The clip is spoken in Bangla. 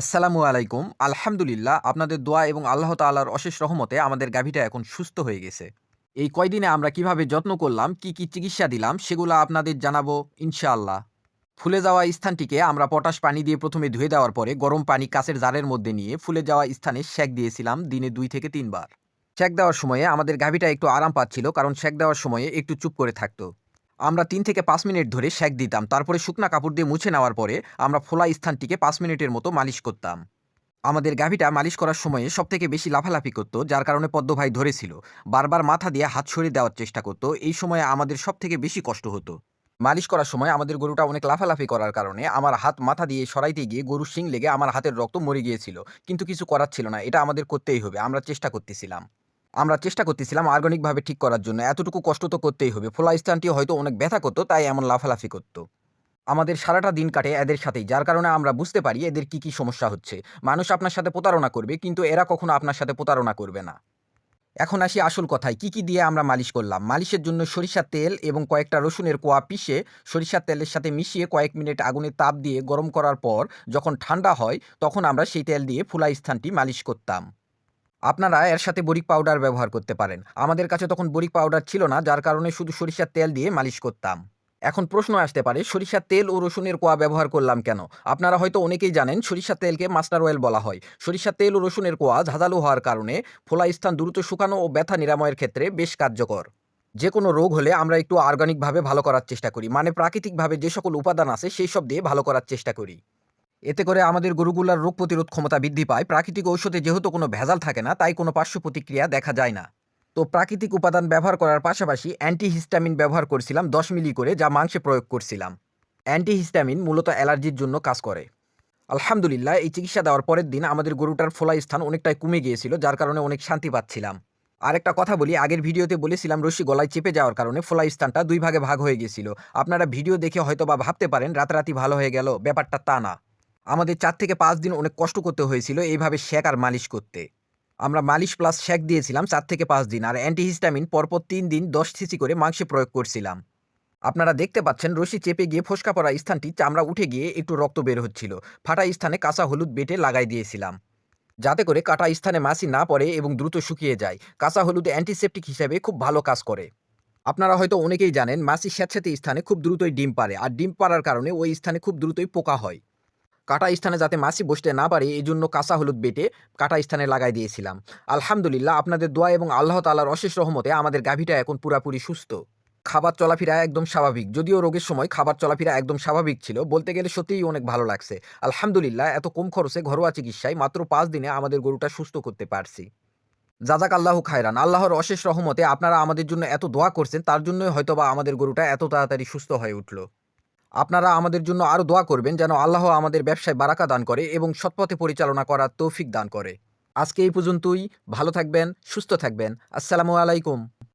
আসসালামু আলাইকুম। আলহামদুলিল্লাহ, আপনাদের দোয়া এবং আল্লাহ তাআলার অশেষ রহমতে আমাদের গাভীটা এখন সুস্থ হয়ে গেছে। এই কয়দিনে আমরা কীভাবে যত্ন করলাম, কি কি চিকিৎসা দিলাম, সেগুলো আপনাদের জানাব ইনশাআল্লাহ। ফুলে যাওয়া স্থানটিকে আমরা পটাশ পানি দিয়ে প্রথমে ধুয়ে দেওয়ার পরে গরম পানি কাচের জারের মধ্যে নিয়ে ফুলে যাওয়া স্থানে সেক দিয়েছিলাম দিনে দুই থেকে তিনবার। সেক দেওয়ার সময়ে আমাদের গাভীটা একটু আরাম পাচ্ছিল, কারণ সেক দেওয়ার সময়ে একটু চুপ করে থাকতো। আমরা তিন থেকে পাঁচ মিনিট ধরে সেক দিতাম, তারপরে শুকনা কাপড় দিয়ে মুছে নেওয়ার পরে আমরা ফোলা স্থানটিকে পাঁচ মিনিটের মতো মালিশ করতাম। আমাদের গাভীটা মালিশ করার সময়ে সবথেকে বেশি লাফালাফি করতো, যার কারণে পদ্মভাই ধরেছিল। বারবার মাথা দিয়ে হাত সরিয়ে দেওয়ার চেষ্টা করতো, এই সময়ে আমাদের সবথেকে বেশি কষ্ট হতো। মালিশ করার সময় আমাদের গরুটা অনেক লাফালাফি করার কারণে আমার হাত মাথা দিয়ে সরাইতে গিয়ে গরুর শিং লেগে আমার হাতের রক্ত মরে গিয়েছিল। কিন্তু কিছু করার ছিল না, এটা আমাদের করতেই হবে, আমরা চেষ্টা করতেছিলাম। আমরা চেষ্টা করতেছিলাম অর্গানিকভাবে ঠিক করার জন্য। এতটুকু কষ্ট তো করতেই হবে। ফোলা স্থানটি হয়তো অনেক ব্যথা করতো, তাই এমন লাফালাফি করতো। আমাদের সারাটা দিন কাটে এদের সাথেই, যার কারণে আমরা বুঝতে পারি এদের কি কি সমস্যা হচ্ছে। মানুষ আপনার সাথে প্রতারণা করবে, কিন্তু এরা কখনো আপনার সাথে প্রতারণা করবে না। এখন আসি আসল কথায়, কি কি দিয়ে আমরা মালিশ করলাম? মালিশের জন্য সরিষার তেল এবং কয়েকটা রসুনের কোয়া পিষে সরিষার তেলের সাথে মিশিয়ে কয়েক মিনিট আগুনে তাপ দিয়ে গরম করার পর যখন ঠান্ডা হয়, তখন আমরা সেই তেল দিয়ে ফুলা স্থানটি মালিশ করতাম। আপনারা এর সাথে বরিক পাউডার ব্যবহার করতে পারেন। আমাদের কাছে তখন বরিক পাউডার ছিল না, যার কারণে শুধু সরিষার তেল দিয়ে মালিশ করতাম। এখন প্রশ্ন আসতে পারে, সরিষার তেল ও রসুনের কোয়া ব্যবহার করলাম কেন? আপনারা হয়তো অনেকেই জানেন, সরিষার তেলকে মাস্টার অয়েল বলা হয়। সরিষার তেল ও রসুনের কোয়া ঝাঁঝালো হওয়ার কারণে ফোলা স্থান দ্রুত শুকানো ও ব্যথা নিরাময়ের ক্ষেত্রে বেশ কার্যকর। যে কোনো রোগ হলে আমরা একটু অর্গানিকভাবে ভালো করার চেষ্টা করি মানে প্রাকৃতিকভাবে যে সকল উপাদান আছে, সেই সব দিয়ে ভালো করার চেষ্টা করি। এতে করে আমাদের গরুগুলার রোগ প্রতিরোধ ক্ষমতা বৃদ্ধি পায়। প্রাকৃতিক ঔষধে যেহেতু কোনো ভেজাল থাকে না, তাই কোনো পার্শ্ব প্রতিক্রিয়া দেখা যায় না। তো প্রাকৃতিক উপাদান ব্যবহার করার পাশাপাশি অ্যান্টিহিস্টামিন ব্যবহার করছিলাম দশ মিলি করে, যা মাংসে প্রয়োগ করছিলাম। অ্যান্টিহিস্টামিন মূলত অ্যালার্জির জন্য কাজ করে। আলহামদুলিল্লাহ, এই চিকিৎসা দেওয়ার পরের দিন আমাদের গরুটার ফোলা স্থান অনেকটাই কমে গিয়েছিল, যার কারণে অনেক শান্তি পাচ্ছিলাম। আরেকটা কথা বলি, আগের ভিডিওতে বলেছিলাম রশি গলায় চেপে যাওয়ার কারণে ফোলা স্থানটা দুই ভাগে ভাগ হয়ে গিয়েছিল। আপনারা ভিডিও দেখে হয়তো বা ভাবতে পারেন, রাতারাতি ভালো হয়ে গেল, ব্যাপারটা তা না। আমাদের চার থেকে পাঁচ দিন অনেক কষ্ট করতে হয়েছিল এইভাবে শেক আর মালিশ করতে। আমরা মালিশ প্লাস শেক দিয়েছিলাম চার থেকে পাঁচ দিন আর অ্যান্টিহিস্টামিন পরপর তিন দিন দশ সিসি করে মাংসে প্রয়োগ করছিলাম। আপনারা দেখতে পাচ্ছেন রশি চেপে গিয়ে ফোসকা পড়া স্থানটি চামড়া উঠে গিয়ে একটু রক্ত বের হচ্ছিল। ফাটা স্থানে কাঁচা হলুদ বেটে লাগাই দিয়েছিলাম। যাতে করে কাটা স্থানে মাছি না পড়ে এবং দ্রুত শুকিয়ে যায়। কাঁচা হলুদ অ্যান্টিসেপটিক হিসেবে খুব ভালো কাজ করে। আপনারা হয়তো অনেকেই জানেন মাছি স্যাঁতস্যাঁতে স্থানে খুব দ্রুতই ডিম পারে আর ডিম পাড়ার কারণে ওই স্থানে খুব দ্রুতই পোকা হয়। কাটা স্থানে যাতে মাছি বসতে না পারে এই জন্য কাঁচা হলুদ বেটে কাটা স্থানে লাগাই দিয়েছিলাম। আলহামদুলিল্লাহ, আপনাদের দোয়া এবং আল্লাহ তালার অশেষ রহমতে আমাদের গাভীটা এখন পুরাপুরি সুস্থ। খাবার চলাফেরা একদম স্বাভাবিক। যদিও রোগের সময় খাবার চলাফেরা একদম স্বাভাবিক ছিল, বলতে গেলে সত্যিই অনেক ভালো লাগছে। আলহামদুলিল্লাহ, এত কম খরচে ঘরোয়া চিকিৎসায় মাত্র পাঁচ দিনে আমাদের গরুটা সুস্থ করতে পারছি। জাজাক আল্লাহ খায়রান। আল্লাহর অশেষ রহমতে আপনারা আমাদের জন্য এত দোয়া করছেন, তার জন্যই হয়তোবা আমাদের গরুটা এত তাড়াতাড়ি সুস্থ হয়ে উঠল। আপনারা আমাদের জন্য আরও দোয়া করবেন যেন আল্লাহ আমাদের ব্যবসায় বারাকা দান করে এবং সৎপথে পরিচালনা করার তৌফিক দান করে। আজকে এই পর্যন্তই। ভালো থাকবেন, সুস্থ থাকবেন। আসসালামু আলাইকুম।